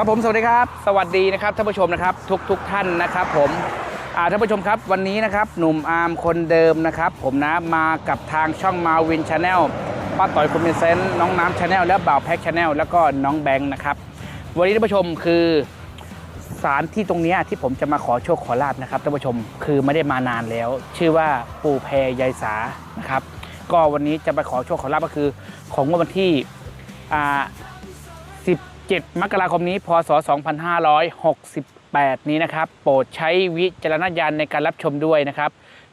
ครับผมสวัสดีครับ สวัสดีนะครับท่านผู้ชมนะครับทุกทุกท่านนะครับ ผมอ่าท่านผู้ชมครับวันนี้นะครับหนุ่มอาร์มคนเดิมนะครับ ผมนะมากับทางช่องมาวินชาแนลป้าต่อยคอมเมนเซนน้องน้ำชาแนลและบ่าวแพ็กชาแนลแล้วก็น้องแบงค์นะครับ วันนี้ท่านผู้ชมคือสารที่ตรงนี้ที่ผมจะมาขอโชคขอลาบนะครับท่านผู้ชมคือไม่ได้มานานแล้ว ชื่อว่าปู่แพรยายสานะครับ ก็วันนี้จะไปขอโชคขอลาบก็คือของวดวันที่ 7 มกราคมนี้ พศ 2568 นี้นะครับ โปรดใช้วิจารณญาณในการรับชมด้วยนะครับ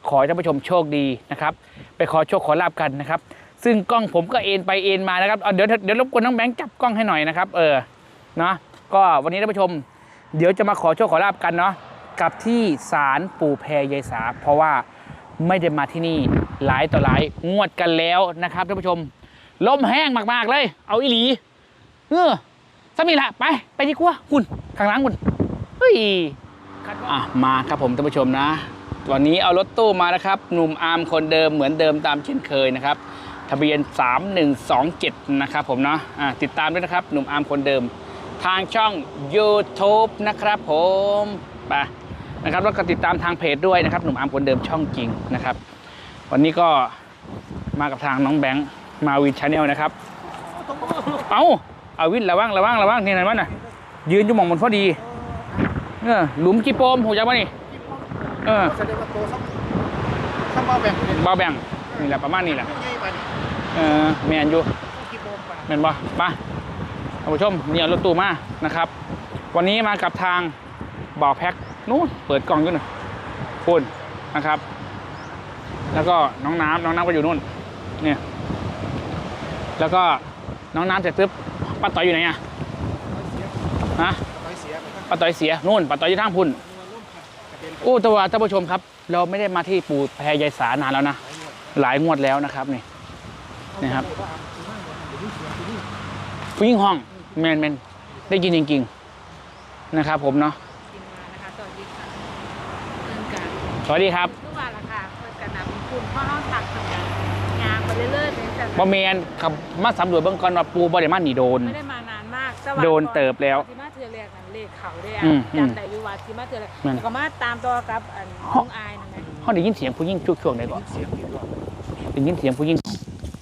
ขอให้ท่านผู้ชมโชคดีนะครับ ไปขอโชคขอลาบกันนะครับ ซึ่งกล้องผมก็เอ็นไปเอ็นมานะครับเเดี๋ยวเดี๋ยวรบกวนน้องแบงค์จับกล้องให้หน่อยนะครับ เออ เนาะก็วันนี้ท่านผู้ชม เดี๋ยวจะมาขอโชคขอลาบกันเนาะ กับที่ศาลปู่แพรยายสา เพราะว่าไม่ได้มาที่นี่หลายต่อหลายงวดกันแล้วนะครับท่านผู้ชม ลมแห้งมากๆเลย เอาอีหลีเออ สามีละไป ไปดีกว่าคุณข้างหล่างคุณเฮ้ยอะมาครับผมท่านผู้ชมนะวันนี้เอารถตู้มานะครับหนุ่มอาร์มคนเดิมเหมือนเดิมตามเช่นเคยนะครับทะเบียน 3127 นะครับผมเนาะอะติดตามด้วยนะครับ หนุ่มอาร์มคนเดิม ทางช่อง YouTube นะครับผมไปนะครับแล้วก็ติดตามทางเพจด้วยนะครับ หนุ่มอาร์มคนเดิมช่องจริงนะครับ วันนี้ก็มากับทางน้องแบงค์มาวินชาแนลนะครับ เอา เอาวินระวังระวังระวังนี่ไหนวะน่ะ ยืนอยู่หมองมันพอดีเออหลุมกี่โปมหูจักวะนี่เออแสดงว่าโตสักถ้ามาแบ่งเป็นเบาแบ่งนี่แหละประมาณนี้แหละง่ายมาดิเออแมนอยู่กี่โมงกว่าแมนบ่ไปท่านผู้ชมเนี่ยรถตู้มานะครับ วันนี้มากับทางบ่อแพ็คนู้นเปิดกล่องอยู่หน่อยคุณนะครับ แล้วก็น้องน้ำน้องน้ำก็อยู่นู่นเนี่ยแล้วก็น้องน้ำเสร็จปุ๊บ ป้าต่อยอยู่ไหนอะฮะไปเสียไปตั้งป้าต่อยเสียนู่นป้าต่อยอยู่ทางพุ่นร่มผัดกระเด็นโอ้แตัวาท่านผู้ชมครับ เราไม่ได้มาที่ปู่แพรยายสานานแล้วนะหลายงวดแล้วนะครับนี่นี่ครับผู้หญิงห้องแมนแมนได้ยินจริงๆนะครับผมเนาะทีมงานนะคะสวัสดีค่ะเริ่มการสวัสดีครับทุกวันละค่ะเปิดกันนำคุณพ่อห้องถัก บอแมนขับมาสำรวจเบื้องก่อนว่าปูบริมาหนีโดน ไม่ได้มานานมากแต่ว่าโดนเติบแล้วที่มาเทือแรกนั่นเลขเขาได้อือะมอืมจำได้อยู่ว่าที่มาเทือแรกนั่น แล้วก็มาตามตัวกับอันน้องอายนั่นไงเขาได้ยินเสียงผู้หญิงช่วงๆไหนก่อนเสียงดีกว่าได้ยินเสียงผู้หญิง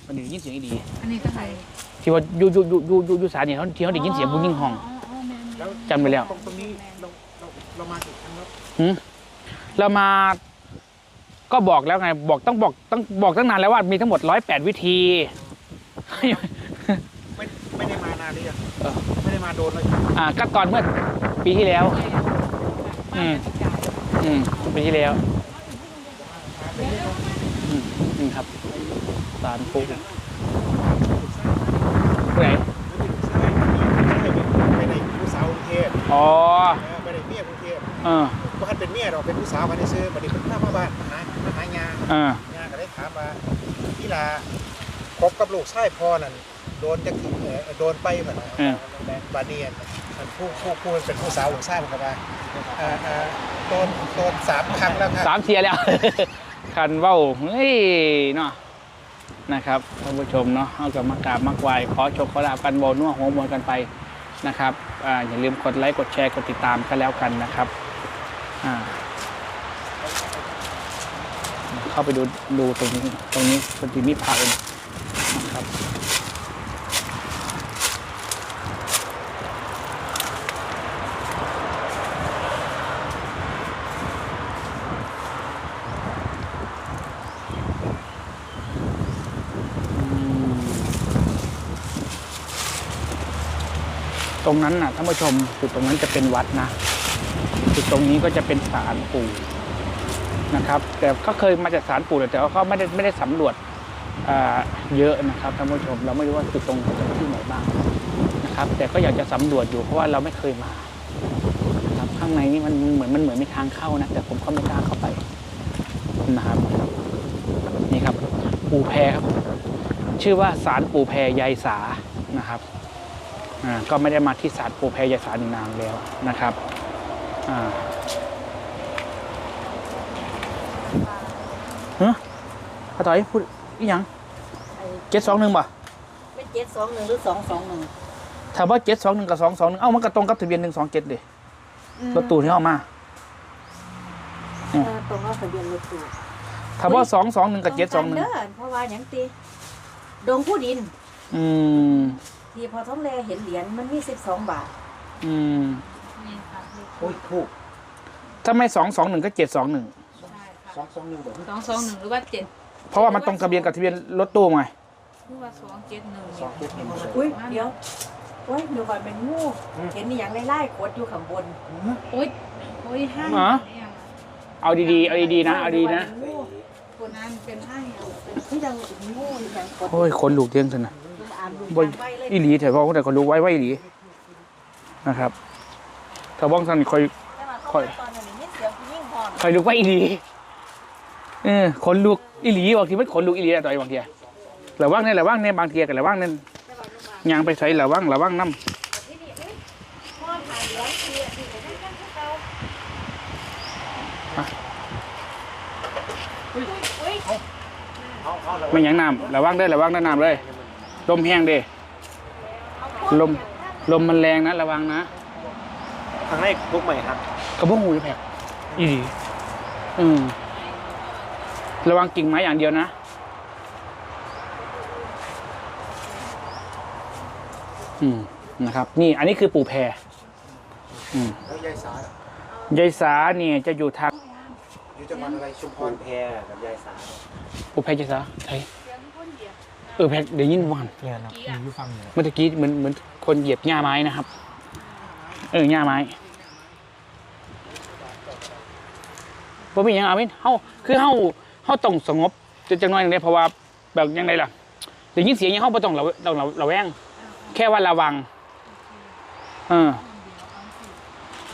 มันได้ยินเสียงอีดี อันนี้ก็ใครที่ว่าอยู่อยู่อยู่อยู่อยู่อยู่สายเนี่ยเขาที่เขาได้ยินเสียงผู้หญิงห้องแล้วจำไปแล้ว ตรงตรงนี้เราเราเรามาถึงครั้งแล้ว หืมเรามา ก็บอกแล้วไงบอกต้องบอกต้องบอกตั้งนานแล้วว่ามีทั้งหมดร้อยแปดวิธี ไม่ไม่ได้มานานเลยอะเออ ไม่ได้มาโดนเลยอ่าก็ตอนเมื่อปีที่แล้ว อืมอืมปีที่แล้วอืมนี่ครับสารปูผู้ไหนไม่ได้ผู้สาวกรุงเทพอ๋อไม่ได้เมียกรุงเทพเออเพราะคันเป็นเมียเราเป็นผู้สาวกันได้ซื้อบัดนี้เพิ่นพามาบ้านมาหา มาหางานเอองานก็ได้ถามว่าพี่ลาคบกับลูกชายพ่อนั่นโดนจักทีเอ่อโดนไปเหมือนเออบาเนียนมันผู้ผู้ผู้เป็นผู้สาวลูกชายมันก็ว่าอ่าอ่าโดนโดนสามครั้งแล้วครับสามเทียร์แล้ว คันเว้าเฮ้ยเนาะนะครับท่านผู้ชมเนาะเอากับมากราบมากไหวขอโชคขอลาบกันโบนัวหัวมวลกันไปนะครับอ่าอย่าลืมกดไลค์กดแชร์กดติดตามกันแล้วกันนะครับอ่า เข้าไปดูดูตรงนี้ตรงนี้คนที่มีพระเองนะครับตรงนั้นน่ะท่านผู้ชมจุดตรงนั้นจะเป็นวัดนะจุดตรงนี้ก็จะเป็นศาลปู่ นะครับ แต่ก็เคยมาจากศาลปู่แต่ว่าเขาไม่ได้ไม่ได้สำรวจเยอะนะครับท่านผู้ชม เราไม่รู้ว่าจุดตรงตรงที่ไหนบ้างนะครับ แต่ก็อยากจะสำรวจอยู่เพราะว่าเราไม่เคยมาครับข้างในนี่มันเหมือนมันเหมือนมีทางเข้านะแต่ผมก็ไม่กล้าเข้าไปนะครับนี่ครับ ปู่แพรครับ ชื่อว่าศาลปู่แพรยายสานะครับก็ไม่ได้มาที่ศาลปูแพรยายสารนานแล้วนะครับอ่า ฮ้ยป้าต่อยพูดอีหยังเจ็ดสองหนึ่งป่ะเป็นเจ็ดสองหนึ่งหรือสองสองหนึ่งถามว่าเจ็ดสองหนึ่งกับสองสองหนึ่งเอ้ามันก็ตรงกับทะเบียนหนึ่งสองเจ็ดเลยรถตู้ที่เอามาเออตรงเอาทะเบียนรถตู้ถามว่าสองสองหนึ่งกับเจ็ดสองหนึ่งเด้อเพราะว่าหยังตีดงผู้ดิน อืมที่พอท้องแลเห็นเหรียญมันมี12บาท อืมนี่ค่ะเลขโอ้ยถูกถ้าไม่สองสองหนึ่งก็เจ็ดสองหนึ่งใช่ค่ะ สองสองหนึ่งบอกสองสองหนึ่งหรือว่าเจ็ดเพราะว่ามันตรงทะเบียนกับทะเบียนรถตู้ไงหรือว่าสองเจ็ดหนึ่งสองเจ็ดหนึ่งอุ้ยเดี๋ยวโอ้ยเดี๋ยวก่อนเป็นงูเห็นนี่อย่างไล่ๆขดอยู่ข้างบนโอ้ยโอ้ยห้างฮะเนี่ยเอาดีๆเอาดีๆนะเอาดีนะงูคนนั้นเป็นห้างอยู่ที่ดังงูอย่างขดโอ้ยคนลูกเที่ยงสินะอ่านดูบ่ทางไว้เลยอีหลีแต่ว่าแต่คนลูกไว้ไว้อีหลีนะครับถ้าบ้องสันคอยแต่ว่าเขาไปตอนนั้นนี่เสียงผู้หญิงพร้อมคอยลูกไว้อีหลี เออคนลูกอีหลีบางทีมันคนลูกอีหลีอะต่อยบางทีระวังเนี่ยระวังเนี่ยบางทีกับระวังเนี่ยยางไปใส่ระวังระวังน้พ่านเหลืองเสียที่ก็ได้กันคือเก่าอุ้ยอุ้ยเอาเอาแล้วำไม่ยังน้ำระวังได้ระวังได้น้ำเลยลมแห้งเด้ลมลมมันแรงนะระวังนะครั้งแรกบุกใหม่ครับกระบอกหูจะแผกอีหลีอืม ระวังกิ่งไม้อย่างเดียวนะอืมนะครับ นี่อันนี้คือปู่แพรอืมแล้วยายสายายสาเนี่ยจะอยู่ทางอยู่จังหวัดอะไรชุมพรแพรกับยายสาปู่แพรยายสาไทยเออแพรเดี๋ยวยินวันเนี่ยนะอยู่ฟังเนี่ยเมื่อกี้เหมือนเหมือนคนเหยียบหญ้าไม้นะครับ เออหญ้าไม้บ่มีหยังเอาวินเฮาคือเฮา เฮาต้องสงบจะจังน้อยหนึงได้เพราะว่าแบบยังไงล่ะได้ยินเสียงยังเฮาบ่ต้องระแวต้องระระแวงแค่ว่าระวังเออ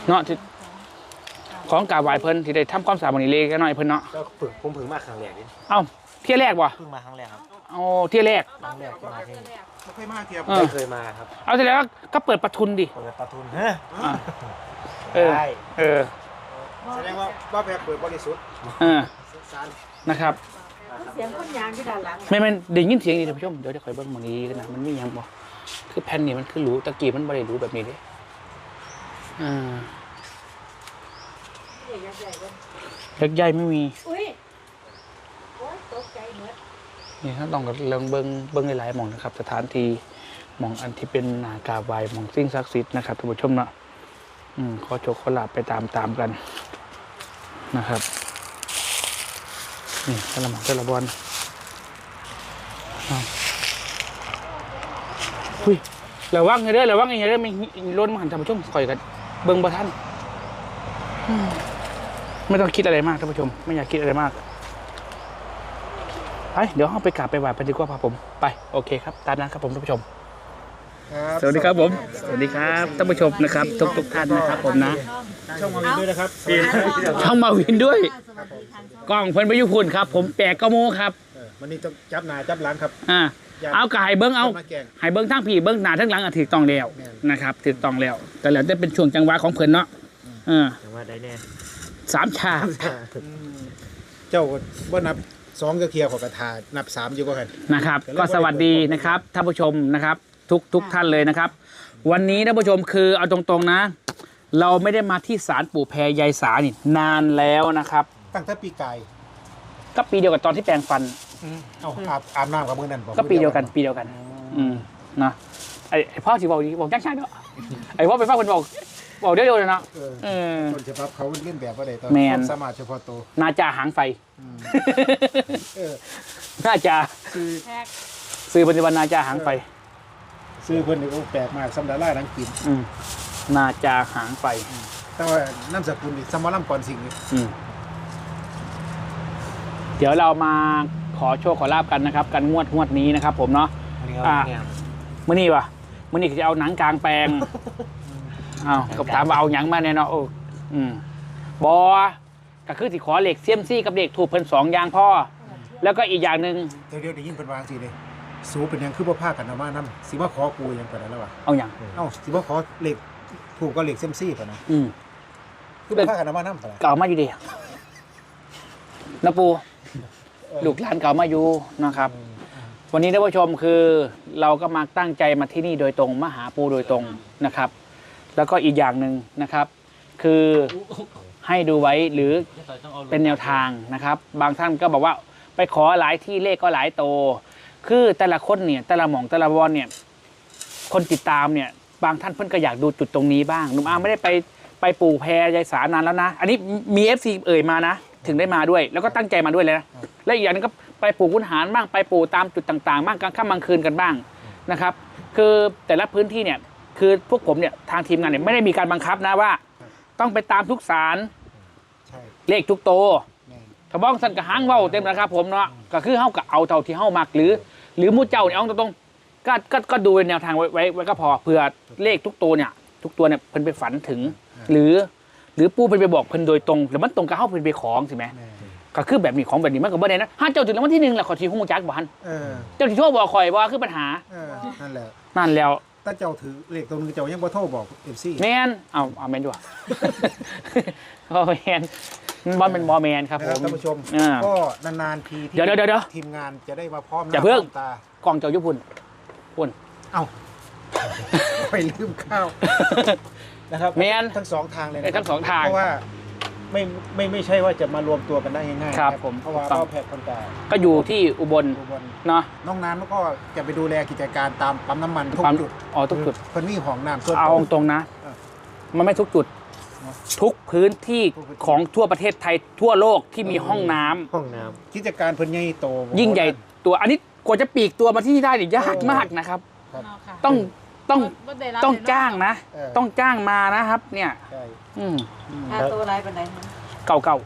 เนาะที่ของกราบไหว้เพิ่นที่ได้ทำความสะอาดมื้อนี้เล็กน้อยเพิ่นเนาะก็ฝึกผมเพิ่งมาครั้งแรกนี่เอ้าเที่ยแรกบ่เพิ่งมาครั้งแรกครับเอาเที่ยแรกครั้งแรกที่มาที่นี่ไม่เคยมาเทียบเออไม่เคยมาครับ เอาเสร็จแล้วก็เปิดประทุนดิเปิดประทุนฮะอะเออได้เออแสดงว่าว่าแพรเปิดบริสุทธิ์เออสาร นะครับเสียงคนยางที่ด้านหลังไม่ไม่ได้ยินเสียงดีท่านผู้ชมเดี๋ยวจะคอยเบิ้งหมองนี้กันนะมันมีหยังบ่คือแผ่นนี่มันคือรู้ตะกี้มันบ่ได้รู้แบบนี้เด้อ่าใหญ่ใหญ่เลยเล็กใหญ่ไม่มีอุ้ยโอ้ยตกใจเหมือนนี่ถ้าต้องกับเรื่องเบิ้งเบิ้งหลายๆหมองนะครับ สถานที่หมองอันที่เป็นนากราบไหวหมองสิ่งศักดิ์สิทธิ์นะครับท่านผู้ชมเนาะอืมขอโชคขอลาบไปตามตามๆกันนะครับ นี่แต่ละหมองแต่ละบอลอ้าวอุ้ยระวังให้เด้อระวังให้เด้อมีล้นมาหันท่านผู้ชมคอยกัน เบิ่งบ่ท่านอืมไม่ต้องคิดอะไรมากท่านผู้ชม ไม่อยากคิดอะไรมากไปเดี๋ยวห้องไปกราบไปไหว้ไปดีกว่าครับผม ไป โอเคครับ ตามนั้นครับผมท่านผู้ชม สวัสดีครับผม สวัสดีครับท่านผู้ชมนะครับ ทุกทุกๆท่านนะครับผมนะ ช่องมาวินด้วยนะครับช่องมาวินด้วย กล้องเพิ่นไปอยุพุนครับ ผมแปลกกระโมครับเออวันนี้ต้องจับหน้าจับหลังครับ อ่า เอากายเบิ้งเอามาแกล้งให้เบิ้งทั้งพี่เบิ้งหน้าทั้งหลังอะถือต้องแล้วแม่นนะครับถือต้องแล้ว แต่แล้วจะเป็นช่วงจังหวะของเพิ่นเนาะเออแต่ว่าได้แน่สามชาเจ้าว่านับสองก็เคลียร์ขอกระทานับสามอยู่ก็กันนะครับ ก็สวัสดีนะครับท่านผู้ชมนะครับ ทุกทุกท่านเลยนะครับ วันนี้ท่านผู้ชมคือเอาตรงๆนะ เราไม่ได้มาที่ศาลปู่แพรยายสานี่นานแล้วนะครับ ตั้งแต่ปีกายก็ปีเดียวกับตอนที่แปลงฟันเอาอาบอาบน้ำกับมือนั่นบอกก็ปีเดียวกันปีเดียวกัน อืมนะไอ้ไอ้พ่อสิบอกดีบอกจังช่างเนาะไอ้พ่อเป็นพ่อคนบอกบอกเดียวๆเลยเนาะเออเออต้นฉบับเขาเล่นแบบว่าใดตอนแม่นความสามารถเฉพาะตัวนาจาหางไฟอืมเออน่าจะคือแทกซื้อปัจจุบันนาจาหางไฟ ซื้อเพิ่นนี่โอ้แปลกมากสำหรับล่านังกินอืมนาจาหางไฟแต่ว่าน้ำสกุลนี่สมอลำก่อนสิ่งนี้อืมเดี๋ยวเรามาขอโชคขอลาบกันนะครับ กันงวดงวดนี้นะครับผมเนาะอะมื่อนี้วะมื่อนี้ก็จะเอาหนังกลางแปลงอ้าวกับถามว่าเอาหยังมาเนี่ยเนาะโอ้อืมบอก็คือสิขอเหล็กเซียมซี่กับเหล็กถูกเพิ่นสองอย่างพ่อ แล้วก็อีกอย่างหนึ่งเดี๋ยวเดี๋ยวได้ยินเป็นวางสิเลย สูเป็นหยังคือบ่พากันเอามานํสิมาขอกูหยังปานนั้นแล้ววะเอาอย่างเอ้าสิมาขอเหล็กถูกก็เหล็กเซมซี่ปานนั้นอืม คือบ่พากันเอามานํปานนั้นเก่ามาอยู่ดีนะปูลูกหลานเก่ามาอยู่นะครับวันนี้ท่านผู้ชมคือเราก็มาตั้งใจมาที่นี่โดยตรงมาหาปูโดยตรงนะครับ แล้วก็อีกอย่างหนึ่งนะครับ คือให้ดูไว้หรือเป็นแนวทางนะครับ บางท่านก็บอกว่าไปขอหลายที่เลขก็หลายโต คือแต่ละคนเนี่ยแต่ละหม่องแต่ละวอนเนี่ยคนติดตามเนี่ยบางท่านเพิ่นก็อยากดูจุดตรงนี้บ้างหนุ่มอาร์มไม่ได้ไปไปปลูกแพรยายสานานแล้วนะ อันนี้มีเอฟซีเอ่ยมานะ ถึงได้มาด้วย แล้วก็ตั้งใจมาด้วยเลยนะและอีกอย่างหนึงก็ไปปลูกวุ้นหารบ้างไปปลูกตามจุดต่างๆบ้างกลางค่ำกลางคืนกันบ้างนะครับ คือแต่ละพื้นที่เนี่ยคือพวกผมเนี่ยทางทีมงานเนี่ยไม่ได้มีการบังคับนะว่า ต้องไปตามทุกสารใช่เลขทุกโตแม่นถ้าบ้องสันกับหางเว้าเต็มนะครับผมเนาะก็คือเฮากับเอาเท่าที่เฮามักหรือ หรือหมู่เจ้าเนี่ยเอาตรงๆก็ก็ก็ดูเป็นแนวทางไว้ไว้ไว้ก็พอเผื่อเลขทุกตัวเนี่ย ทุกตัวเนี่ยเพิ่นไปฝันถึง หรือ หรือปู่เพิ่นไปบอกเพิ่นโดยตรงหรือมันตรงกับเฮาเพิ่นไปของสิแหมแม่นก็คือแบบนี้ของแบบนี้มันก็บ่ได้นะถ้าเจ้าถึงรางวัลที่หนึ่งแหละขอทีฮู้จักบ่ฮันเออเจ้าสิโทรบอกข่อยบ่คือปัญหาเออนั่นแหละนั่นแล้วถ้าเจ้าถือเลขตัวนึงเจ้ายังบ่โทรบอกเอฟซีแม่นเอาเอาแม่นด้วยบ่แม่น มันบ่เป็นบ่แม่นครับนะผครับม ท่านผู้ชม อ่าก็นานๆทีที่เดี๋ยวเดี๋ยวเดี๋ยวทีมงานจะได้มาพร้อมหอย่าน้าเพิ่ง พร้อมตากล้องเจ้าอยู่พุ่นพุ่น เอ้า ไปลืมข้าวนะครับแม่นทั้งสองทางเลยนะทั้งสองทางเพราะว่าไม่ไม่ไม่ใช่ว่าจะมารวมตัวกันได้ง่ายๆครับนะผมเพราะว่าถูกต้องเราแพทย์คนตาก็อยู่ที่อุบลอุบลเนาะน้องน้ำก็จะไปดูแลกิจการตามปั๊มน้ำมันทุกปั๊มจุดอ๋อทุกจุด เพิ่นมีห้องน้ำส่วนเอาตัว ตรงๆนะ เออ มันไม่ทุกจุดเนอะ ทุกพื้นที่ทุกพื้นที่ของทั่วประเทศไทยทั่วโลกที่มีห้องน้ำห้องน้กิจการเพิ่นใหญ่โตยิ่งใหญ่ตัวอันนี้กว่าจะปีกตัวมาที่นี่ได้เนี่ยยากมากนะครับครับเนาะค่ะต้องต้องบ่ได้รับต้องเลยเนะจ้างนะเออต้องจ้างมานะครับ เนี่ย ใช่อืมค่าตัวไรเป็นไรนะเก่าเก่า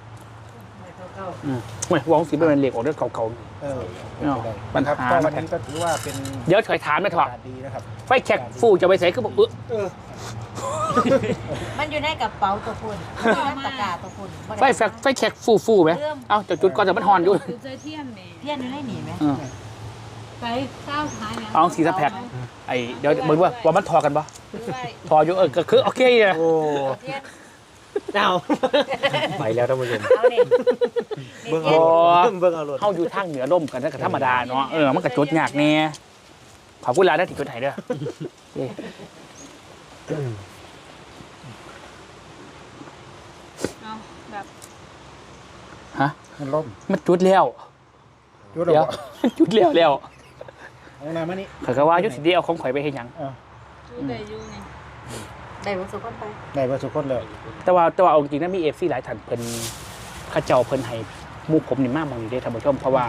ไม่เท่าเก่าๆ อืมเว้ยวองสีเป็นเหล็กออกเรื่องเก่า เออเนาะปัญหาปัญหาก็วันนี้ก็ถือว่าเป็นๆเดี๋ยวถอยถามไม่ถอดโอกาสดีนะครับ ไฟแขกฟูจะไปใส่คือบอกเออเออมันอยู่ในกระเป๋าตัวคุณมันอยู่ในตะกร้าตัวคุณบ่ไฟด้แขกไฟแขกฟูฟูๆไหมเอ้าจากจุดก่อนจะมันหอนอยู่คือใจเทียนนี่เทียนอยู่ในหนีไหมอืมไปเศร้าหาหยังเอาสีสะแพ็คไอเดี๋ยวเบิ่งว่าว่ามันทอกันปะซื้อไว้ทออยู่เออก็คือโอเคอะำโอ้เทียน เอาไปแล้วท่านผู้ชมเอาเนี่ยเบิ่งเทียเอานเบิ่งเอารถ เข้าอยู่ทางเหนือร่มกันนั่นก็ธรรมดาเนาะเออมันก็จดยากแน่ขอบคุณลาได้ติดจดไห้เด้อเอ้ยเอาแบบฮะมันล่มมันจุดแล้วยุดเดี๋ยวเอามันจุดแล้วแล้วห้องน้ำมานี่เขาก็ว่าอยุติเดียวของข่อยไปเห็นยังเออจูได้อยู่นี่ ได้วัสุคนไปได้ประสุคนเลยแต่ว่าแต่ว่าเอาจริงๆนะมีเอฟซีหลายท่านเพิ่นเข้าเจ้าเพิ่นให้หมู่ผมนี่มากมองอยู่ได้ท่านผู้ชมเพราะว่า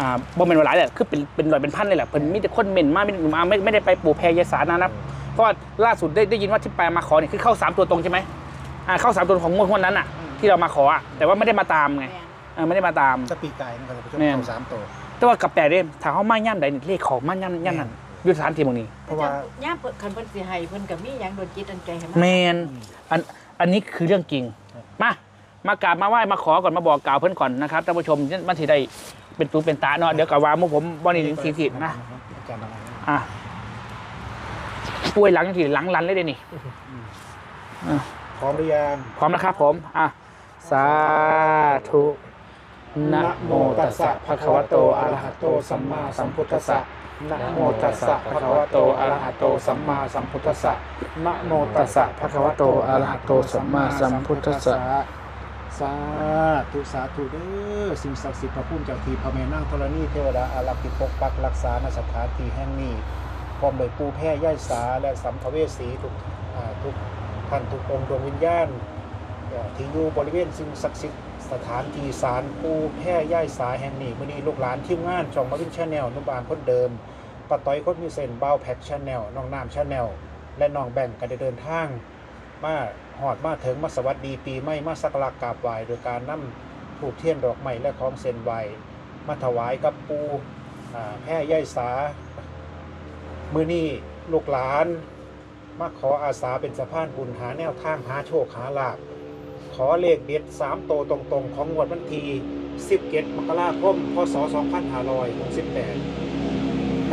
อ่าบ่แม่นว่าหลายแหละคือเป็นเป็นร้อยเป็นพันเลยแหละเพิ่นมีแต่คนเม่นมากไม่ได้มาไม่ไม่ได้ไปปลูกแพรยายสานะนะเพราะว่าล่าสุดได้ได้ยินว่าที่ไปมาขอเนี่ยคือเข้าสามตัวตรงใช่ไหมอ่าเข้าสามตัวของงวดงวดนั้นอะ ที่เรามาขออะแต่ว่าไม่ได้มาตามไงแม่นเออไม่ได้มาตามตะปีกไก่นะครับท่านผู้ชมแม่น เอาสามตัวแต่ว่ากับแปลเด้ถ้าเขามาย่ำใดนี่เลขของมาย่ำย่ำนั้นอ ยุทธสถานที่หมองนี้ เพราะว่าย่ามเปิดคันเพิ่นสิให้เพิ่นก็มีหยังโดนจิตอันใจให้แมมันอันอันนี้คือเรื่องจริง มามากราบมาไหว้มาขอก่อนมาบอกกล่าวเพื่อนก่อนนะครับท่านผู้ชมมันสิได้เป็นตูเป็นตาเนาะเดี๋ยวกับว่าหมุผมบอนี่ทีทีนะอาจารย์อะไรอะป่วยหลังทีหลังรันเลยเด้นี่พร้อมหรือยังพร้อมนะครับผมอะสาธุนะโมตัสสะภะคะวะโตอะระหะโตสัมมาสัมพุทธัสสะ นะโมตัสสะภะคะวะโตอะระหะโตสัมมาสัมพุทธัสสะนะโมตัสสะภะคะวะโตอะระหะโตสัมมาสัมพุทธัสสะสาธุสาธุเด้อสิ่งศักดิ์สิทธิ์พระพุ่มเจ้าทีพระแม่นางธรณีเทวดาอารักษ์ที่ปกปักรักษาณสถานที่แห่งนี้พร้อมโดยปูแพร่ย่ายสาและสัมภเวสีทุกทุกท่านทุกองค์ดวงวิญญาณที่อยู่บริเวณสิ่งศักดิ์สิทธิ์สถานที่ศาลปูแพร่ย่ายสาแห่งนี้มื้อนี้ลูกหลานทีมงานช่องมาวินชาแนลนุบานคนเดิม ป้าต้อยคนมีเส้นบ้าแพ็กชาแนลน้องน้ำชาแนลและน้องแบ่งกันได้เดินทาง มาหอดมาถึงมาสวัสดีปีใหม่มาสักการะกราบไหว้โดยการนำถูกเทียนดอกไม้และของเส้นไหวมาถวายกับปูแพร่ย่ายสา มือนี้ลูกหลาน มาขออาสาเป็นสะพานบุญหาแนวทางหาโชคหาลาภขอเลขเด็ด 3 โตตรงๆ ของงวดวันที่17มกราคมพศ2568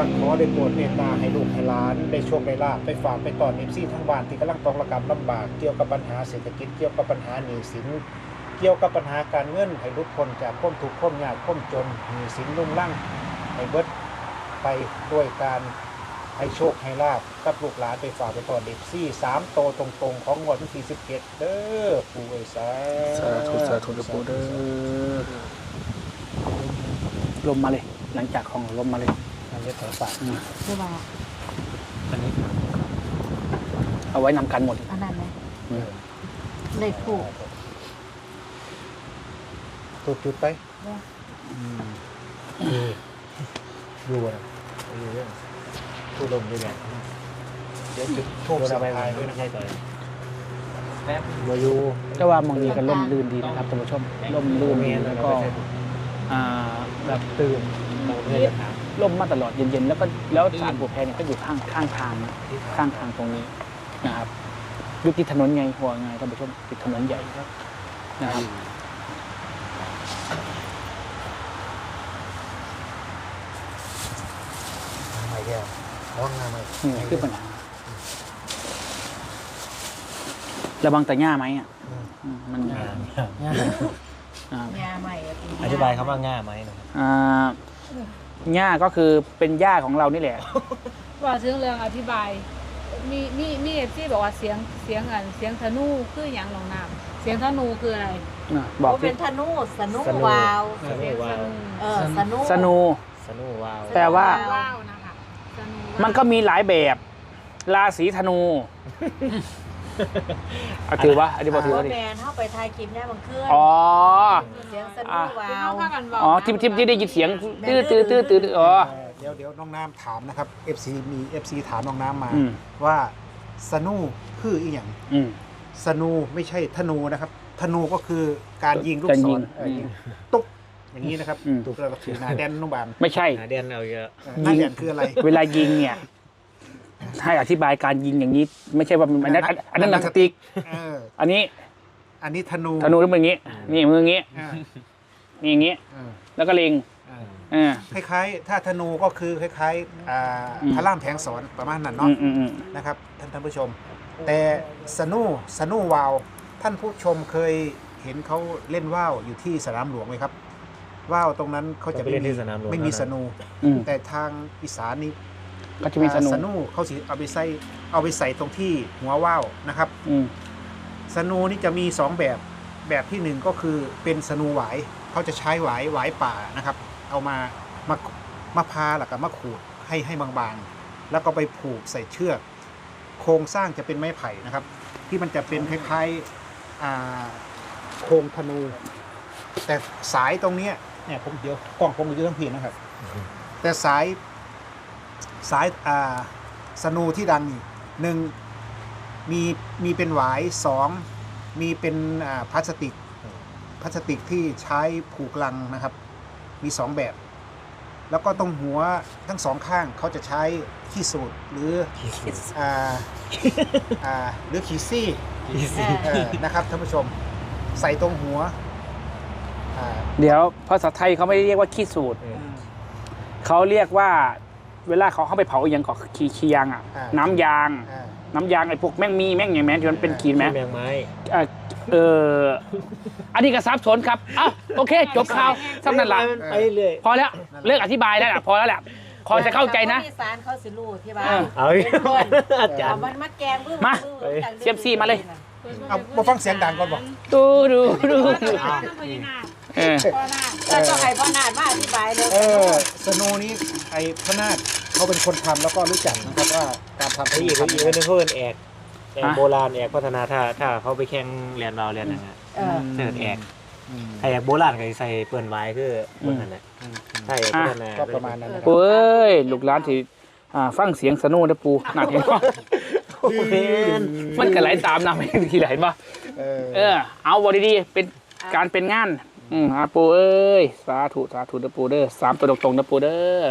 ก็ขอได้โปรดเมตตาให้ลูกให้หลานได้โชคได้ลาภไปฝากไปต่อนเอฟซีทั้งบ้านที่กำลังต้องระกำลำบากเกี่ยวกับปัญหาเศรษฐกิจเกี่ยวกับปัญหาหนี้สินเกี่ยวกับปัญหาการเงินให้ลุดพ้นจากความทุกข์ความยากความจนหนี้สินลุ่มลั่งให้เบิดไปด้วยการให้โชคให้ลาบกับลูกหลานไปฝากไปต่อนเด็กซี่สามโตตรงๆ ของงวดวันที่สิบเอ็ดเด้อปู่เอ้ยสาสาธุสาธุเด้อปูเด้อลมมาเลย หลังจากของลมมาเลย อันนี้ขอฝากคือว่าอันนี้ครับเอาไว้นำกันหมดอันนั้นไหมอืมเลขถูกถูกจุดไปดูนะดูเรื่องตู้ลมด้วยกันเดี๋ยวจุดโชคสุดท้ายด้วยนะใช่ต่อยวายูก็ว่ามองนี้ก็ล่มลื่นดีนะครับท่านผู้ชมล่มลื่นดีแล้วก็ อ่าแบบตื่นเราไม่ได้ถาม ล่มมาตลอดเย็นๆแล้วก็แล้วสารปูแพเนี่ยก็อยู่ข้างข้างทางนะข้างทางตรงนี้นะครับอยู่ติดถนนไงหัวไงท่านผู้ชมติดถนนใหญ่นะครับไม่แก้วร้องงานไหมนี่คือปัญหาระวังแต่หญ้าไหมอะอืมมันอ่ายาใหม่อะปีอธิบายคำว่าง่าไหมหน่อยอ่า หญ้าก็คือเป็นหญ้าของเรานี่แหละ ว่าถึงเรื่องอธิบาย มีมีมีเอฟซีบอกว่าเสียงเสียงอันเสียงธนูคืออย่างหนองน้ำเสียงธนูคืออะไรอะบอกโอ้สิเป็นธนูสนุ วาวสนุเสียงวาธวนูเออสนุ สนู สนุวาวแปลว่า ว้าวนะคะธนูว้าวมันก็มีหลายแบบ ราศีธนู เอาถือว่าอันนี้บอกถือโอ้ว่าดิแมนเข้าไปทายคลิปเนี่ยมันเคลื่อนอ๋อ เสียงสนุอ่าวาที่วเขาพากันบอกอ๋อทิมทิมที่ได้ยินเสียงตื้อตื้อตื้อตื้ออ๋อ เดี๋ยวเดี๋ยวน้องน้ำถามนะครับ FC มี FC ถามน้องน้ำมา อืม ว่าสนูคืออีหยังอืม สนูไม่ใช่ธนูนะครับ ธนูก็คือการยิงลูกการศยิรงเออยิงอืมตุ๊บอย่างนี้นะครับอืม ตุ๊บเราก็ถือหนาแดนนุ่มบานไม่ใช่ หาเดือนเอาเยอะเออหน้าแดนคืออะไร เวลายิงเนี่ย ให้อธิบายการยิงอย่างนี้ ไม่ใช่ว่ามันอันนั้นอันอันนั้นหนังสติ๊กเออ อันนี้ อันนี้ธนูธนูต้องเป็นอย่างนี้ นี่มืออย่างนี้เออนี่อย่างนี้ เออแล้วก็เล็งเออเออคล้ายๆ ถ้าธนูก็คือคล้ายๆอ่าอืม พระล่ามแผงสอนประมาณนั้นอืเนาะมอืมอืม นะครับท่านท่านผู้ชม แต่สนูสนูวาว ท่านผู้ชมเคยเห็นเขาเล่นว่าวอยู่ที่สนามหลวงไหมครับว่าวตรงนั้นเขาจะไปไม่เล่นมีที่สนามหลวงไม่มีสนู อืม แต่ทางอีสานนี่ ก็จะมีสนุอ่านูเขาสิเอาไปใส่เอาไปใส่ตรงที่หัวว่าวนะครับอืมสนูนี่จะมีสองแบบแบบที่หนึ่งก็คือเป็นสนูหวายเขาจะใช้หวายหวายป่านะครับ เอามามามาพาหลักกับมาขูดให้ให้บางๆ แล้วก็ไปผูกใส่เชือก โครงสร้างจะเป็นไม้ไผ่นะครับ ที่มันจะเป็นคล้ายๆอ่าโครงธนู แต่สายตรงเนี้ยเนี่ยผมเดี๋ยวกล้องผมอยู่ทั้งพีนะครับ แต่สาย สายอ่าสนูที่ดังนี่หนึ่งมีมีเป็นหวายสองมีเป็นอ่าพลาสติกพลาสติกที่ใช้ผูกลังนะครับ มีสองแบบ แล้วก็ตรงหัวทั้งสองข้างเขาจะใช้ขี้สูตรหรืออ่าอ่าหรือขีซี่อีซี่เออนะครับท่านผู้ชมใส่ตรงหัวอ่าเดี๋ยวภาษาไทยเขาไม่ได้เรียกว่าขี้สูตรเขาเรียกว่า เวลาเขาเข้าไปเผาอหย่างก่อขี้ขี้ยางอะอ่า น้ำยาง อ่า น้ำยางไอ้พวกแม่งมีแม่งอย่างแม่ที่มันเป็นขีดไหมแมงไม้ เอ่อเอออันนี้ก็ซับสนครับอ้าวโอเค จบข่าวสำนันละไปเรื่อยพอแล้วเลิกอธิบายแล้วล่ะพอแล้วแหละพอจะเข้าใจนะอีสานเขาสิรู้ที่บ้าเออเอาอีกอาจารเอาย์ มันมาแกงบื้อมาบื้อจากเสียบซี่มาเลย เอามาฟังเสียงดังก่อนบอก ดูดูดูพ่อดูหน้าพ่อหน้า เออพ่อหน้าแล้วก็ให้พ่อนาดมาอธิบายเลยเออสโนว์นี้ไอ้พระนาฏเขาเป็นคนทำแล้วก็รู้จักนะครับว่าการทำไอ้อีกทำอีกคนนึงเขาเป็นแอกแอกโบราณแอกพัฒนาถ้าถ้าเขาไปแข่งเรียนเราเรียนอย่างเงี้ยเออเสิร์ชแอกอืมไอ้แอกโบราณก็สิใส่เปิ่นไว้คือเปิ่นนั่นแหละอืมใช่แอกพัฒนาก็ประมาณนั้นนะคปูรับเอ้ยลูกหลานที่อ่าฟังเสียงสนุนะปูหนักเห็นปะโอ้แม่นมันก็ไหลตามนะไม่ทีไหลปะเออ เออ เอาบอดีๆเป็นการเป็นงาน อืมอาปูเอ้ย สาธุสาธุเด้อปูเด้อสามตัวตรงๆเด้อปูเด้อ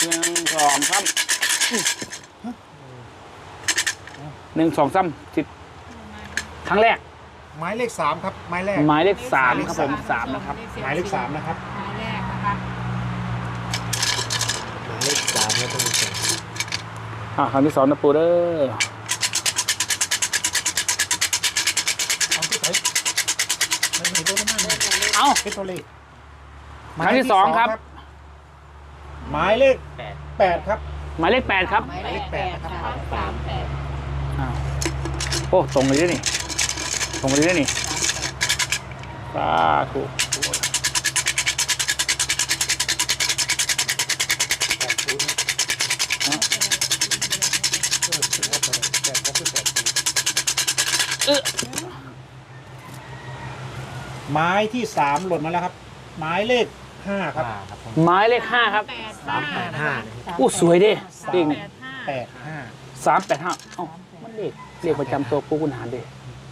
หนึ่งสองสามหนึ่งสองสามสิบครั้งแรก หมายเลขสามครับหมายแรก หมายเลขสามครับผมสามนะครับ หมายเลขสามนะครับ หมายเลขนะคะหมายเลขสามอ่าครั้งที่สองนะปูเด้อเอาที่ไหนมันมีตัวน้ำมันเลยเอาเป็นตัวเลขหมายที่สองครับ หมายเลขแปดแปดครับ หมายเลขแปดครับหมายเลขแปดนะครับสามแปดอ้าวโอ้ตรงเลยด้วยนี่ ตรงเลยด้วยนี่สาธุแปดศูนย์เออถือว่าตัวเลขแปดก็คือแปดศูนย์เออหมายที่สามหล่นมาแล้วครับหมายเลขห้าครับห้าครับผมหมายเลขห้าครับแปดสามแปดห้าอู้สวยดิจริงแปดห้าแปดห้าสามแปดห้าเอ้ามันเลขเลขประจำตัวปูคุณหารดิ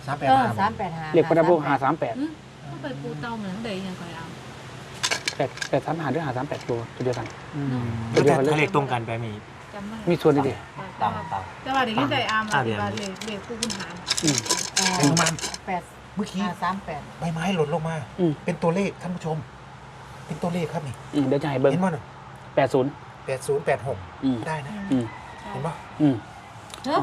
สามแปดเออห้าสามแปดห้าเลขประจำตัวหาสามแปดอืมเข้าไปปูเตาเหมือนเดิมยังคอยเอาแปดแปดสามหารด้วยหาสามแปดตัวตัวเดียวกันแต่ถ้าเลขตรงกันไปมีจำไม่มีส่วนดิดิต่ำต่แต่ว่าเดี๋ยวนี้ใจอามอ่าอเดี๋ธิยวบายเลยเลยผู้คุณหารอืมเห็นมันแปดเมื่อกี้ห้าสามแปดใบไม้หล่นลงมาอืมเป็นตัวเลขท่านผู้ชม เป็นตัวเลขครับนี่อืมเดี๋ยวจะให้เบิ้งเห็นมั้ยแปดศูนย์แปดศูนย์แปดหกอืมได้นะอืมเห็นปะอืมเฮ้ย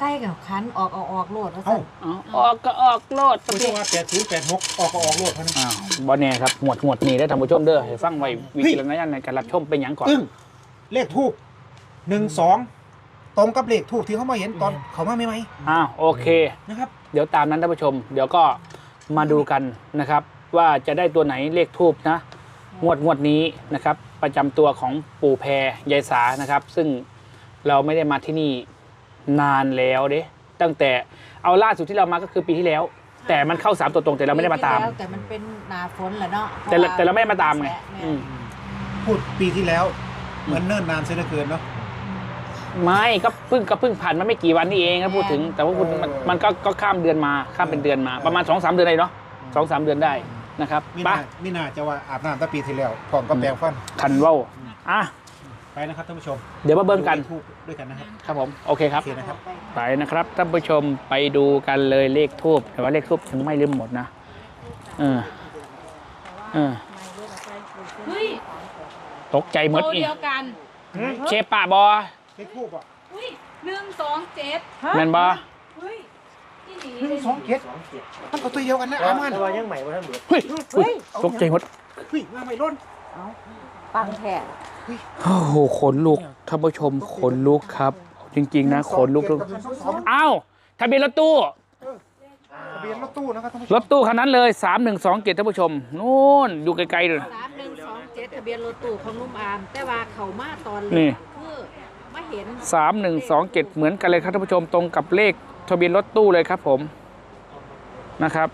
ใกล้กับคันออกออกออกโลดแล้วเอ้าอ๋อออกก็ออกโลดคุณจะว่าแปดศูนย์แปดหกออกก็ออกโลดเท่านั้น อ้าวบอลเนี่ยครับหมวดหมวดนี่ได้อท่านผู้ชมเด้อให้ฟังไว้วิจารณญาณในการรับชมเป็นอย่างก่อน อึ้งเลขทูบหนึ่งสองตรงกับเลขทูบที่เขามาเห็นตอนเขามาไม่ไหมอ้าวโอเค นะครับ เดี๋ยวตามนั้นท่านผู้ชม เดี๋ยวก็มาดูกันนะครับ ว่าจะได้ตัวไหนเลขทูบนะงวดงวดนี้นะครับ ประจำตัวของปู่แพรยายสานะครับ ซึ่งเราไม่ได้มาที่นี่ นานแล้วเด้ตั้งแต่เอาล่าสุดที่เรามาก็คือปีที่แล้ว แต่มันเข้าสามตัวตรงแต่เราไม่ได้มาตาม ปีที่แล้วแต่มันเป็นหนาฝนแหละเนาะแต่เราแต่เราไม่ได้มาตามไงอืมพูดปีที่แล้ว เหมือนเนิ่นนานเสียเหลือเกินเนาะ ไม่ก็เพิ่งก็เพิ่งผ่านมาไม่กี่วันนี่เองครับพูดถึง แต่ว่าพูดถึงมันมันก็ก็ข้ามเดือนมาข้ามเป็นเดือนมา ประมาณสองสามเดือนได้เนาะสองสามเดือนได้นะครับมิไปน่ามิน่าจะว่าอาบน้ำตั้งปีที่แล้วพร้อมกับแปรงฟัน คันเว้าอะ ไปนะครับท่านผู้ชมเดี๋ยวมาเบิ่งกันดูเลขทูบด้วยกันนะครับครับผมโอเคครับโอเคนะครับไปนะครับท่านผู้ชมไปดูกันเลยเลขทูบแต่ว่าเลขทูบถึงไม่ลืมหมดนะเออเออเฮ้ยตกใจหมดโตอีกเดียวกันเชฟปะบอเลขทูบอะเฮ้ยหนึ่งสองเจ็ดแมนบอเฮ้ยที่หนีหนึ่งสองเจ็ดมันเอาตัวเดียวกันนะแต่อามันว่ายังใหม่ว่าท่านเบิดเฮ้ยอุ๊ยตกใจหมดเฮ้ยมาไม่ล้นปังแท้ โอ้โหขนลุกท่านผู้ชมขนลุกครับ จริง ๆ นะขนลุกลุกกับหนึ่งสองสองอ้าวทะเบียนรถตู้ทะเบียนรถตู้นะครับท่านผู้ชรมถตู้คันนั้นเลยสามหนึ่งสองเท่านผู้ชมนู่นอยู่ไกลๆเลยสามหนึ่งสองเจ็ดทะเบียนรถตู้ของนุ่มอาม แต่ว่าเขามาตอนนี่เล็กคือมาเห็นสามหนึ่งสองเจ็ดเหมือนกันเลยครับท่านผู้ชมตรงกับเลขทะเบียนรถตู้เลยครับผมนะครับ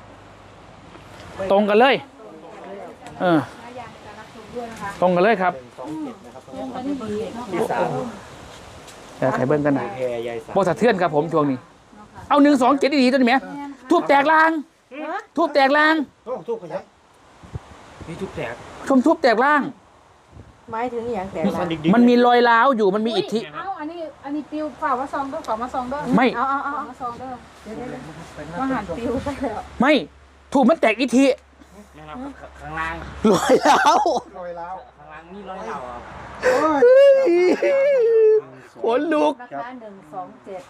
ตรงกันเลย เออตรงกันเลยครับ ที่สามเดี๋ยวใครเบิ้งกันหน่อยแพรยายสาโบสะเทือนครับผมช่วงนี้ เอาหนึ่งสองเจ็ดดีๆตัวนี้ไหมทูบแตกลางทูบแตกลางโอ้ทูบขยับนี่ทุกแตกชมทูบแตกล่าง หมายถึงอย่างแต่มีละฟันดิกๆมันมีรอยร้าวอยู่มันมีอิทธิ เอ้าอันนี้อันนี้ปิวฝ่ามาซองเด้อฝ่ามาซองเด้อไม่ เอาเอาเอามาซองเด้อเดี๋ยวเดี๋ยวเดี๋ยวมาหันปิวไปแล้วไม่ถูกมันแตกอิทธินะครับข้างล่างรอยร้าวรอยร้าวข้างล่างนี่ร้อยเหล่าอะขนลุก นะคะหนึ่งสองเจ็ด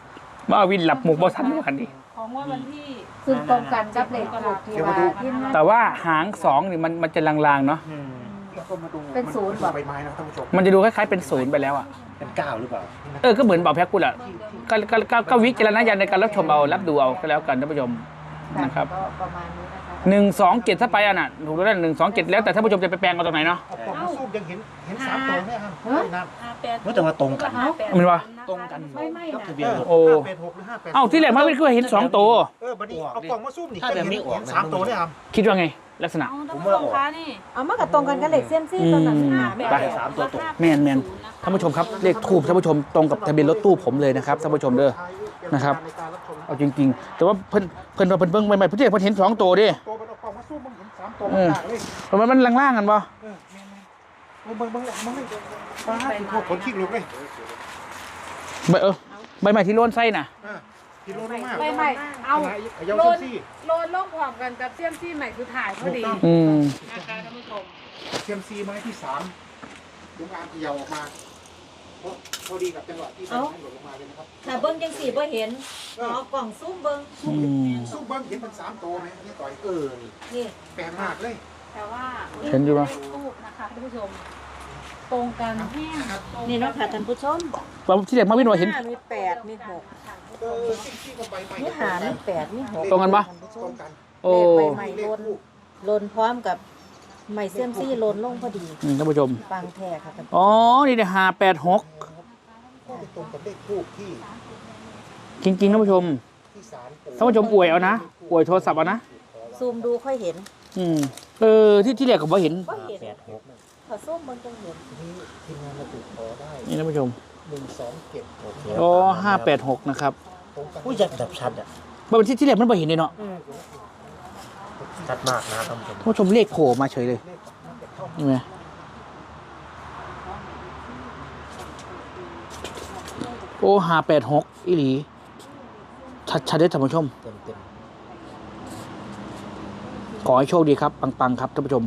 มาวินหลับหมกบอสันวันนี้ ของว่าวันที่ซึ่งตรงกันกับเลขถูกที่ว่าที่แต่ว่าหางสองนี่มันมันจะลางๆเนาะ อืมแล้วก็มาดูเป็นศูนย์แบบใบไม้นะครับท่านผู้ชมมันจะดูคล้ายๆเป็นศูนย์ไปแล้วอะ เป็นเก้าหรือเปล่าเออ ก็เหมือนเบาแพ็กกูแหละก็ก็ก็ก็วิจารณญาณในการรับชมเอา รับดูเอาก็แล้วกันท่านผู้ชมนะครับ ก็ประมาณนี้นะคะ หนึ่งสองเจ็ดถ้าไปอะน่ะถูกแล้วหนึ่งสองเจ็ดแล้วแต่ท่านผู้ชมจะไปแปลงเอาตรงไหนเนาะเอากล่องมาซูมยังเห็นเห็นสามตัวไหมครับเฮ้ยน้ำห้าแปดว่าแต่ว่าตรงกัน มันวะ ตรงกันไม่ไม่กับนะทะเบียนรถ โอ้ ห้าแปดหกหรือห้าแปดเอ้าที่แรกมาเป็นคือเห็นสองตัว เออบัดนี้เอากล่องมาซูมนี่ถ้าแบบไม่ออกเห็นสามตัวเลยครับคิดว่าไง ลักษณะ เอาท่านผู้ชมคะนี่เอามากับตรงกันกับเลขเซียมซี่ตอนนั้นอืมห้าแปไปดสามตัวตรง แม่นแม่นท่านผู้ชมครับเลขทูบท่านผู้ชมตรงกับทะเบียนรถตู้ผมเลยนะครับท่านผู้ชมเด้อ นะครับในการรับชมเอาจริง ๆ แต่ว่าเพิ่นเพิ่นเพิ่นเบิ่งใหม่ๆเพิ่นเรียกเพิ่นเห็นสองตัวดิตัวมันเอากล่องมาซูมมันเห็นสามตัวเออต่างเลยเพราะมันมันล่างๆกันบ่เออแม่นๆเบิ่งเบิ่งเบิ่งเบิ่งเลยฟ้าถึงพวกขนขี้ลุกเลยใบเออใบใหม่ที่โล้นไส้น่ะอ่ากิโลนึงมากไม่ไม่เอาขยาวโลเซียมนซี่โลนลงพร้อมกันกับเซียมซี่ใหม่คือถ่ายพอดีถูกต้องอืมนะคะท่านผู้ชมเซียมซีไม้ที่สามลุงอามเขย่าออกมา พอพอดีกับจังหวะที่มันหล่นลงมาเลยนะครับถ้าเบิ่งจังสี่บ่เห็นเอากล่องซูมเบิ่งอืมสู้เบิ้งเห็นมันสามตัวไหมนี่ต่อยเออนี่นี่แปลกมากเลยแต่ว่าเห็นอยู่ปะทูบนะคะท่านผู้ชม ตรงกันแห้งตรงนี่เนาะค่ะท่านผู้ชมว่าที่เด็กมาวินว่าเห็นห้ามีแปดมีหกเออสิ่งที่ก็ใบใหม่มีหามีแปดมีหกตรงกันปะท่านผู้ชตรมงกันโอ้ เลขใบใหม่ลนลนพร้อมกับ ไม้เสียมซี่ลนลงพอดีอืมท่านผู้ชม ปังแท้ค่ะท่านผู้ชมอ๋อ นี่เดี๋ยวหาแปดหกก็ไปตรงกับเลขทูบที่จริงๆท่านผู้ชม ที่ศาลปู่ท่านผู้ชมอวยเอานะ อวยโทรศัพท์เอานะ ซูมดูค่อยเห็นอืม เออ ที่ที่เรียกกับว่าเห็นบ่เห็นแปดหกขอซูมเบิ่งจังเห็นนี่ทีมงานมาติดขอได้นี่ท่านผู้ชม หนึ่งสองเจ็ดโอเคอ๋อห้าแปดหกนะครับ ตรงกันอุ้ยจะแบบชัดอะบางที่ที่เรียกมันไม่เห็นเลยเนาะ อืม ชัดมากนะท่านผู้ชมท่านผู้ชมเลขโผล่มาเฉยเลยนี่ไหมโอ้หาแปดหกอีหลี ชัดชัดได้อท่านผู้ชม เต็มเต็มขอให้โชคดีครับ ปัง ๆ ครับท่านผู้ชม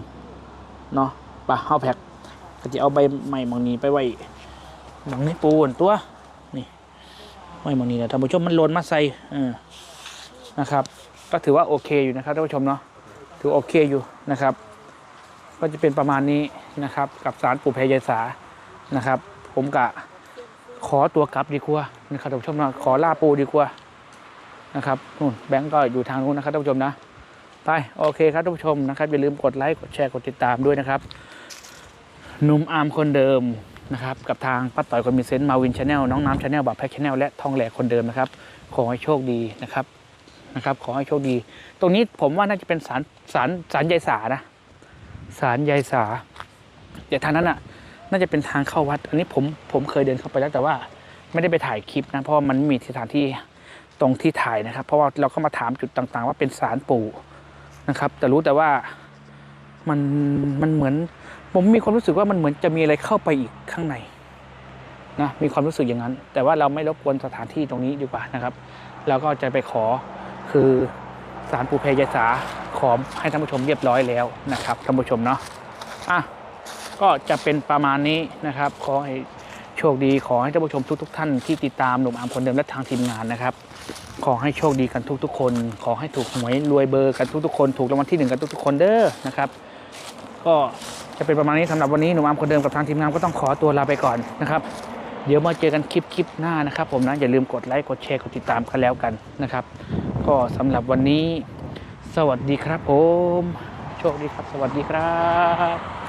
เนาะปะเข้าแพ็คก็จะเอาใบใหม่บางนี้ไปไว้หมังในปูนตัว นี่ไว้บางนี้นะท่านผู้ชมมันหล่นมาใส่เออนะครับ ก็ถือว่าโอเคอยู่นะครับท่านผู้ชมเนาะ ถือโอเคอยู่นะครับ ก็จะเป็นประมาณนี้นะครับ กับสารปู่พญายสานะครับ ผมกะขอตัวกลับดีกว่านะครับท่านผู้ชมนะขอล่าปูดีกว่านะครับนู่นแบงก์ก็อยู่ทางนู้นนะครับท่านผู้ชมนะไปโอเคครับท่านผู้ชมนะครับอย่าลืมกดไลค์กดแชร์กดติดตามด้วยนะครับหนุ่มอาร์มคนเดิมนะครับกับทางป้าต่อยคนมีเซนต์มาวินชาแนลน้องน้ำชาแนลบับแพ็กชาแนลและทองแหลกคนเดิมนะครับขอให้โชคดีนะครับ นะครับขอให้โชคดี ตรงนี้ผมว่าน่าจะเป็นสารสารสารยายสานะสารยายสาแต่ทางนั้นอะ น่าจะเป็นทางเข้าวัด อันนี้ผมผมเคยเดินเข้าไปแล้วแต่ว่าไม่ได้ไปถ่ายคลิปนะเพราะมันม่มีสถานที่ตรงที่ถ่ายนะครับ เพราะว่าเราก็มาถามจุดต่างๆ ว่าเป็นสารปู่นะครับ แต่รู้แต่ว่ามันมันเหมือน ผมมีความรู้สึกว่ามันเหมือนจะมีอะไรเข้าไปอีกข้างในนะมีความรู้สึกอย่างนั้น แต่ว่าเราไม่รบกวนสถานที่ตรงนี้ดีกว่านะครับ เราก็จะไปขอ คือสารปูเพยสาขอให้ท่านผู้ชมเรียบร้อยแล้วนะครับท่านผู้ชมเนาะอะก็จะเป็นประมาณนี้นะครับ ขอให้โชคดีขอให้ท่านผู้ชมทุกๆท่านที่ติดตามหนุ่มอามคนเดิมและทางทีมงานนะครับ ขอให้โชคดีกันทุก ๆ คน ขอให้ถูกหวยรวยเบอร์กันทุกๆคน ถูกรางวัลที่หนึ่งกันทุกๆคนเด้อนะครับ ก็จะเป็นประมาณนี้สำหรับวันนี้หนุ่มอามคนเดิมกับทางทีมงานก็ต้องขอตัวลาไปก่อนนะครับ เดี๋ยวมาเจอกันคลิปคลิปหน้านะครับ ผมนะอย่าลืมกดไลค์กดแชร์กดติดตามกันแล้วกันนะครับ ก็สำหรับวันนี้ สวัสดีครับผม โชคดีครับ สวัสดีครับ